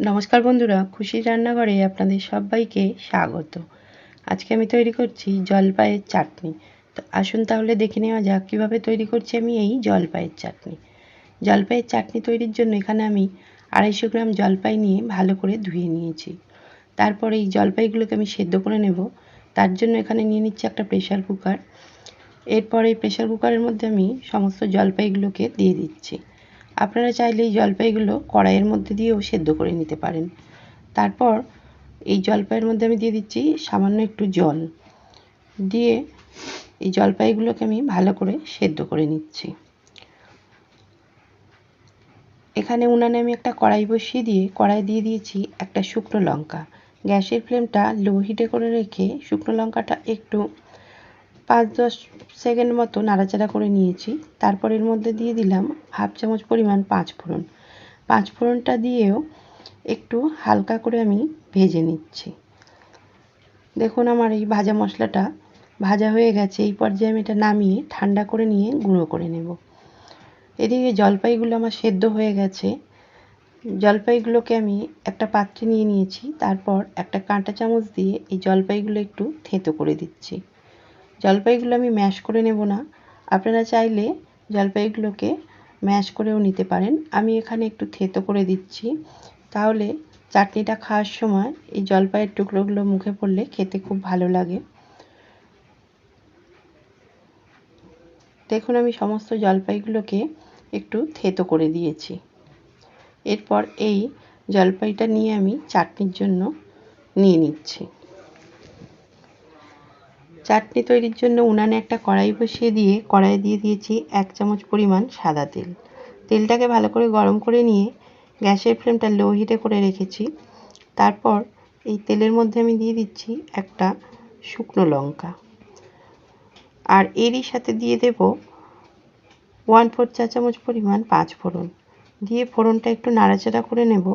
নমস্কার বন্ধুরা, খুশির রান্নাঘরে আপনাদের সবাইকে স্বাগত। আজকে আমি তৈরি করছি জলপাইয়ের চাটনি। তো আসুন তাহলে দেখে নেওয়া যাক কীভাবে তৈরি করছি আমি এই জলপাইয়ের চাটনি। জলপাইয়ের চাটনি তৈরির জন্য এখানে আমি আড়াইশো গ্রাম জলপাই নিয়ে ভালো করে ধুয়ে নিয়েছি। তারপরে এই জলপাইগুলোকে আমি সেদ্ধ করে নেব। তার জন্য এখানে নিয়ে নিচ্ছি একটা প্রেশার কুকার। এরপর এই প্রেশার কুকারের মধ্যে আমি সমস্ত জলপাইগুলোকে দিয়ে দিচ্ছি। আপনারা চাইলে এই জলপাইগুলো কড়াইয়ের মধ্যে দিয়েও সেদ্ধ করে নিতে পারেন। তারপর এই জলপাইয়ের মধ্যে আমি দিয়ে দিচ্ছি সামান্য একটু জল। দিয়ে এই জলপাইগুলোকে আমি ভালো করে সেদ্ধ করে নিচ্ছি। এখানে উনানে আমি একটা কড়াই বসিয়ে দিয়ে, কড়াই দিয়ে দিয়েছি একটা শুকনো লঙ্কা। গ্যাসের ফ্লেমটা লো হিটে করে রেখে শুকনো লঙ্কাটা একটু পাঁচ দশ সেকেন্ড মতো নাড়াচাড়া করে নিয়েছি। তারপর এর মধ্যে দিয়ে দিলাম হাফ চামচ পরিমাণ পাঁচ ফোড়ন। পাঁচ দিয়েও একটু হালকা করে আমি ভেজে নিচ্ছি। দেখুন আমার এই ভাজা মশলাটা ভাজা হয়ে গেছে। এই পর্যায়ে আমি এটা নামিয়ে ঠান্ডা করে নিয়ে গুঁড়ো করে নেব। এদিকে জলপাইগুলো আমার সেদ্ধ হয়ে গেছে। জলপাইগুলোকে আমি একটা পাত্রে নিয়ে নিয়েছি। তারপর একটা কাঁটা চামচ দিয়ে এই জলপাইগুলো একটু থেঁতো করে দিচ্ছি। জলপাইগুলো আমি ম্যাশ করে নেব না। আপনারা চাইলে জলপাইগুলোকে ম্যাশ করেও নিতে পারেন। আমি এখানে একটু থেতো করে দিচ্ছি। তাহলে চাটনিটা খাওয়ার সময় এই জলপাইয়ের টুকরোগুলো মুখে পড়লে খেতে খুব ভালো লাগে। দেখুন, আমি সমস্ত জলপাইগুলোকে একটু থেতো করে দিয়েছি। এরপর এই জলপাইটা নিয়ে আমি চাটনির জন্য নিয়ে নিচ্ছি। চাটনি তৈরির জন্য উনানে একটা কড়াই বসিয়ে দিয়ে, কড়াইয়ে দিয়ে দিয়েছি এক চামচ পরিমাণ সাদা তেল। তেলটাকে ভালো করে গরম করে নিয়ে গ্যাসের ফ্লেমটা লো হিটে করে রেখেছি। তারপর এই তেলের মধ্যে আমি দিয়ে দিচ্ছি একটা শুকনো লঙ্কা। আর এরই সাথে দিয়ে দেব ওয়ান ফোর চা চামচ পরিমাণ পাঁচ ফোড়ন। দিয়ে ফোড়নটা একটু নাড়াচাড়া করে নেব।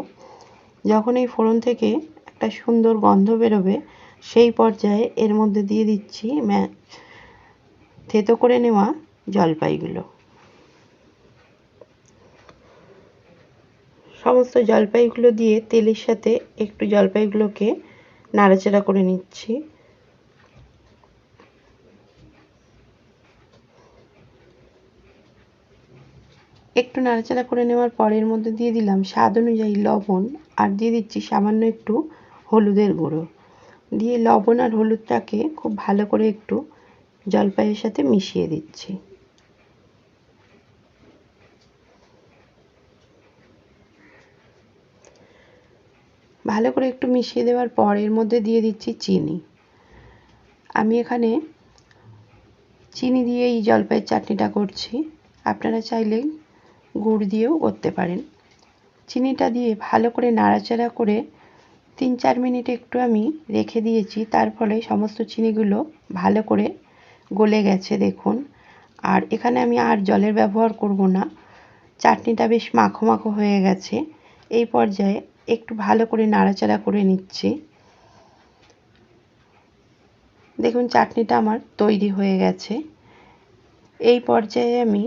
যখন এই ফোড়ন থেকে একটা সুন্দর গন্ধ বেরোবে সেই পর্যায়ে এর মধ্যে দিয়ে দিচ্ছি থেতো করে নেওয়া জলপাইগুলো। সমস্ত জলপাইগুলো দিয়ে তেলের সাথে একটু জলপাইগুলোকে নাড়াচাড়া করে নিচ্ছি। একটু নাড়াচাড়া করে নেওয়ার পরের মধ্যে দিয়ে দিলাম স্বাদ অনুযায়ী লবণ, আর দিয়ে দিচ্ছি সামান্য একটু হলুদের গুঁড়ো। দিয়ে লবণ আর হলুদটাকে খুব ভালো করে একটু জলপাইয়ের সাথে মিশিয়ে দিচ্ছি। ভালো করে একটু মিশিয়ে দেওয়ার পর এর মধ্যে দিয়ে দিচ্ছি চিনি। আমি এখানে চিনি দিয়ে এই জলপাইয়ের চাটনিটা করছি। আপনারা চাইলে গুড় দিয়েও করতে পারেন। চিনিটা দিয়ে ভালো করে নাড়াচাড়া করে তিন চার মিনিট একটু আমি রেখে দিয়েছি। তার ফলে সমস্ত চিনিগুলো ভালো করে গলে গেছে, দেখুন। আর এখানে আমি আর জলের ব্যবহার করব না। চাটনিটা বেশ মাখো মাখো হয়ে গেছে। এই পর্যায়ে একটু ভালো করে নাড়াচাড়া করে নিচ্ছি। দেখুন, চাটনিটা আমার তৈরি হয়ে গেছে। এই পর্যায়ে আমি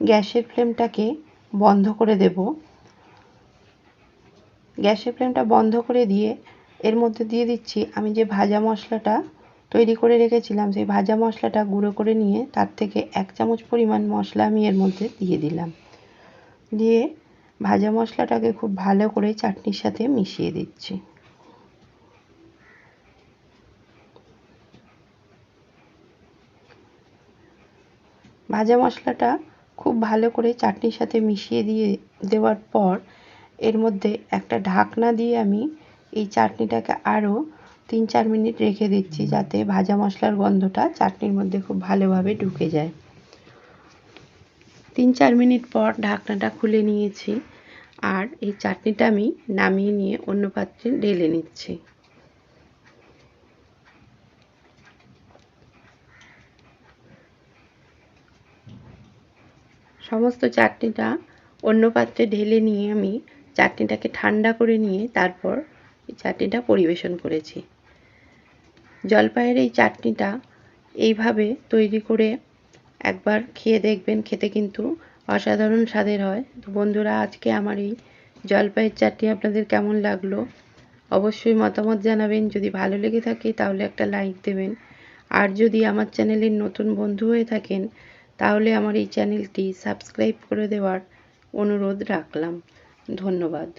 গ্যাসের ফ্লেমটাকে বন্ধ করে দেব। গ্যাসের ফ্লেমটা বন্ধ করে দিয়ে এর মধ্যে দিয়ে দিচ্ছি আমি যে ভাজা মশলাটা তৈরি করে রেখেছিলাম, সেই ভাজা মশলাটা গুঁড়ো করে নিয়ে তার থেকে এক চামচ পরিমাণ মশলা আমি এর মধ্যে দিয়ে দিলাম। দিয়ে ভাজা মশলাটাকে খুব ভালো করে চাটনির সাথে মিশিয়ে দিচ্ছি। ভাজা মশলাটা খুব ভালো করে চাটনির সাথে মিশিয়ে দিয়ে দেওয়ার পর এর মধ্যে একটা ঢাকনা দিয়ে আমি এই চাটনিটাকে আরও তিন চার মিনিট রেখে দিচ্ছি যাতে ভাজা মশলার গন্ধটা চাটনির মধ্যে খুব ভালোভাবে ঢুকে যায়। তিন চার মিনিট পর ঢাকনাটা খুলে নিয়েছি আর এই চাটনিটা আমি নামিয়ে নিয়ে অন্য পাত্রে ঢেলে নিচ্ছি। সমস্ত চাটনিটা অন্য পাত্রে ঢেলে নিয়ে আমি চাটনিটাকে ঠান্ডা করে নিয়ে তারপর এই চাটনিটা পরিবেশন করেছি। জলপাইয়ের এই চাটনিটা এইভাবে তৈরি করে একবার খেয়ে দেখবেন, খেতে কিন্তু অসাধারণ স্বাদের হয়। তো বন্ধুরা, আজকে আমার এই জলপাইয়ের চাটনি আপনাদের কেমন লাগল? অবশ্যই মতামত জানাবেন। যদি ভালো লেগে থাকে তাহলে একটা লাইক দেবেন। আর যদি আমার চ্যানেলের নতুন বন্ধু হয়ে থাকেন তাহলে আমার এই চ্যানেলটি সাবস্ক্রাইব করে দেওয়ার অনুরোধ রাখলাম। ধন্যবাদ।